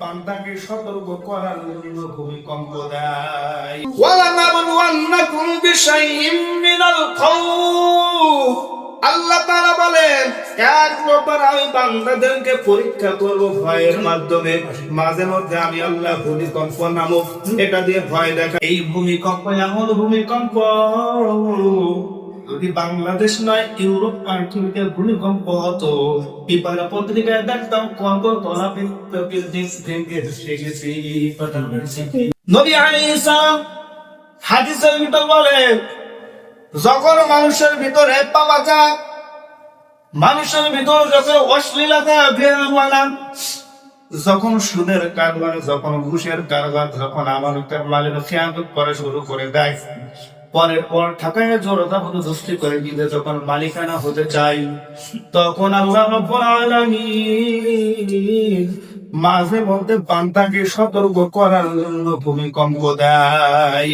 বান্দাকে সতর্ক করার জন্য ভূমিকম্প দেয়। ওয়ালানাবলুয়ান্নাকুম বিশাইইম মিনাল খাউফ। আল্লাহ তাআলা বলেন এক নম্বর আমি বান্দাদেরকে পরীক্ষা করব ভয়ের মাধ্যমে। মাঝে মধ্যে আমি আল্লাহ ভূমিকম্প নামক এটা দিয়ে ভয় দেখা এই ভূমিকম্প এমন ভূমিকম্প যদি বাংলাদেশ নয়, ইউরোপ কান্ট্রিতে ভূমিকম্প হতো। পেপার পত্রিকায় দেখতাম কত তলা বিল্ডিং ভেঙে গেছে নবী আলাইহিস হাদিসের ভিতর বলে, যখন মানুষের ভিতরে পাওয়া যায় মানুষের ভিতর যখন অশ্লীলতা বের যখন সুদের কারবার, যখন ঘুষের কারবার, যখন আমার মালের খেয়ানত করা শুরু করে দেয় পরের পর থাকায় জড়তা হতে দোস্তি করে দিলে যখন মালিকানা হতে চাই, তখন আল্লাহ মাঝে মধ্যে বান্দাকে সতর্ক করার জন্য ভূমিকম্প দেয়।